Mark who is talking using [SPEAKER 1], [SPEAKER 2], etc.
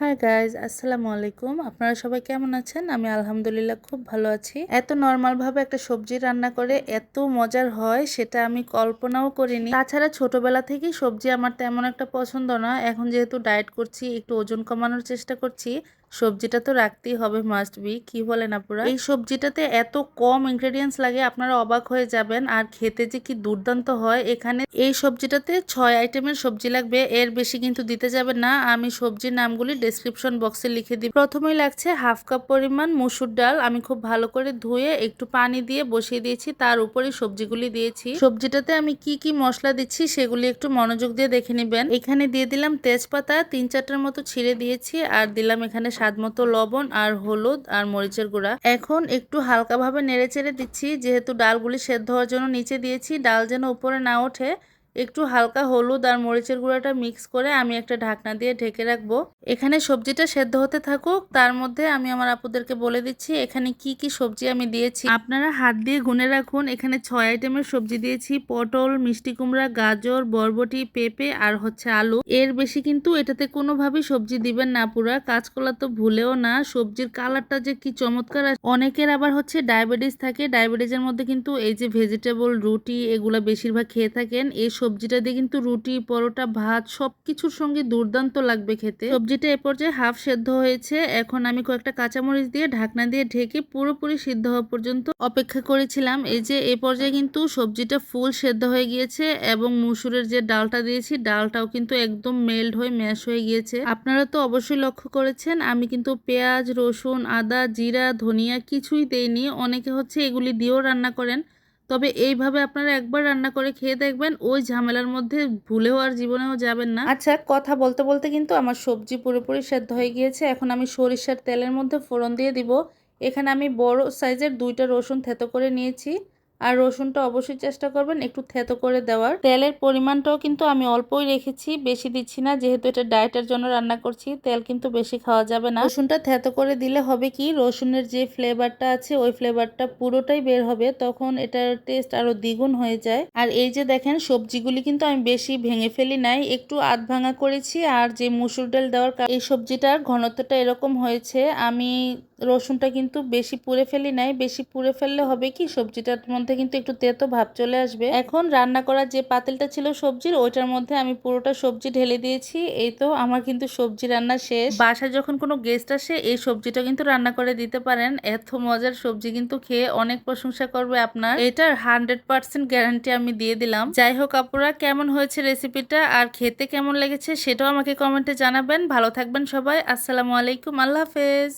[SPEAKER 1] Hi guys আসসালামু আলাইকুম। আপনারা সবাই কেমন আছেন? আমি আলহামদুলিল্লাহ খুব ভালো আছি। এত নর্মালভাবে একটা সবজি রান্না করে এত মজার হয়, সেটা আমি কল্পনাও করিনি। তাছাড়া ছোটবেলা থেকেই সবজি আমার তেমন একটা পছন্দ না। এখন যেহেতু ডায়েট করছি, একটু ওজন কমানোর চেষ্টা করছি। সবজিটা তো রাখতেই হবে মাস্ট বি কি বলেন আপুরা? এই সবজিটাতে এত কম ইনগ্রেডিয়েন্টস লাগে, আপনারা অবাক হয়ে যাবেন। আর খেতে যে কি দুর্দান্ত হয়, এখানে এই সবজিটাতে ছয় আইটেমের সবজি লাগবে। এর বেশি কিন্তু দিতে যাবেন না। আমি সবজির নামগুলি ডেসক্রিপশন বক্সে লিখে দিই। প্রথমেই লাগছে হাফ কাপ পরিমাণ মুসুর ডাল। আমি খুব ভালো করে ধুয়ে একটু পানি দিয়ে বসিয়ে দিয়েছি। তার উপরে সবজিগুলি দিয়েছি। সবজিটাতে আমি কি কি মশলা দিচ্ছি, সেগুলি একটু মনোযোগ দিয়ে দেখে নেবেন। এখানে দিয়ে দিলাম তেজপাতা তিন চারটার মতো ছিঁড়ে দিয়েছি। আর দিলাম এখানে স্বাদ মতো লবণ আর হলুদ আর মরিচের গুঁড়া। এখন একটু হালকাভাবে নেড়ে চেড়ে দিচ্ছি, যেহেতু ডালগুলি সেদ্ধ হওয়ার জন্য নিচে দিয়েছি, ডাল যেন উপরে না ওঠে। একটু হালকা হলুদ আর মরিচের গুঁড়াটা মিক্স করে আমি একটা ঢাকনা দিয়ে ঢেকে রাখব। এখানে সবজিটা সেদ্ধ হতে থাকুক, তার মধ্যে আমি আমার আপুদেরকে বলে দিচ্ছি এখানে কি কি সবজি আমি দিয়েছি। আপনারা হাত দিয়ে গুনে রাখুন, এখানে ছয় আইটেমের সবজি দিয়েছি, পটল, মিষ্টি কুমড়া, গাজর, বরবটি, পেঁপে আর হচ্ছে আলু। এর বেশি কিন্তু এটাতে কোনোভাবেই সবজি দিবেন না পুরা কাঁচকলা তো ভুলেও না, সবজির কালারটা যে কি চমৎকার অনেকের আবার হচ্ছে ডায়াবেটিস থাকে, ডায়াবেটিসের মধ্যে কিন্তু এই যে ভেজিটেবল রুটি, এগুলা বেশিরভাগ খেয়ে থাকেন এই সবজিটা দিয়ে কিন্তু রুটি, পরোটা, ভাত সব কিছুর সঙ্গে দুর্দান্ত লাগবে খেতে। সবজিটা এ পর্যায়ে হাফ সেদ্ধ হয়েছে। এখন আমি কয়েকটা কাঁচামরিচ দিয়ে ঢাকনা দিয়ে ঢেকে পুরোপুরি সিদ্ধ হওয়া পর্যন্ত অপেক্ষা করেছিলাম। এই যে এ পর্যায়ে কিন্তু সবজিটা ফুল সেদ্ধ হয়ে গিয়েছে এবং মুসুরের যে ডালটা দিয়েছি, ডালটাও কিন্তু একদম মেল্ট হয়ে ম্যাশ হয়ে গিয়েছে। আপনারা তো অবশ্যই লক্ষ্য করেছেন, আমি কিন্তু পেঁয়াজ, রসুন, আদা, জিরা, ধনিয়া কিছুই দেইনি। অনেকে হচ্ছে এগুলি দিয়েও রান্না করেন। তবে এইভাবে আপনারা একবার রান্না করে খেয়ে দেখবেন, ওই ঝামেলার মধ্যে ভুলেও আর জীবনেও যাবেন না। আচ্ছা কথা বলতে বলতে কিন্তু আমার সবজি পুরোপুরি সেদ্ধ হয়ে গিয়েছে। এখন আমি সরিষার তেলের মধ্যে ফোড়ন দিয়ে দিব। এখানে আমি বড় সাইজের দুইটা রসুন থেতো করে নিয়েছি। আর রসুনটা অবশ্যই চেষ্টা করবেন একটু থেতো করে দেওয়ার। তেলের পরিমাণটাও কিন্তু আমি অল্পই রেখেছি, বেশি দিচ্ছি না। যেহেতু এটা ডায়েটের জন্য রান্না করছি, তেল কিন্তু বেশি খাওয়া যাবে না। রসুনটা থেতো করে দিলে হবে কি, রসুনের যে ফ্লেভারটা আছে, ওই ফ্লেভারটা পুরোটাই বের হবে, তখন এটার টেস্ট আরও দ্বিগুণ হয়ে যায়। আর এই যে দেখেন, সবজিগুলি কিন্তু আমি বেশি ভেঙে ফেলি নাই, একটু আধ ভাঙা করেছি। আর যে মুসুর ডাল দেওয়ার এই সবজিটার ঘনত্বটা এরকম হয়েছে, আমি রসুনটা কিন্তু বেশি পুড়ে ফেলি নাই, বেশি পুড়ে ফেললে হবে কি? সবজিটার মধ্যে কিন্তু একটু তেতো ভাব চলে আসবে। এখন রান্না করার যে পাতিলটা ছিল সবজির, ওইটার মধ্যে আমি পুরোটা সবজি ঢেলে দিয়েছি। এই তো আমার কিন্তু সবজি রান্না শেষ। বাসায় যখন কোনো গেস্ট আসে, এই সবজিটা কিন্তু রান্না করে দিতে পারেন। এত মজার সবজি কিন্তু খেয়ে অনেক প্রশংসা করবে আপনার। এটার হান্ড্রেড পার্সেন্ট গ্যারান্টি আমি দিয়ে দিলাম। যাই হোক আপুরা, কেমন হয়েছে রেসিপিটা আর খেতে কেমন লেগেছে সেটাও আমাকে কমেন্টে জানাবেন। ভালো থাকবেন সবাই। আসসালামু আলাইকুম। আল্লাহ হাফেজ।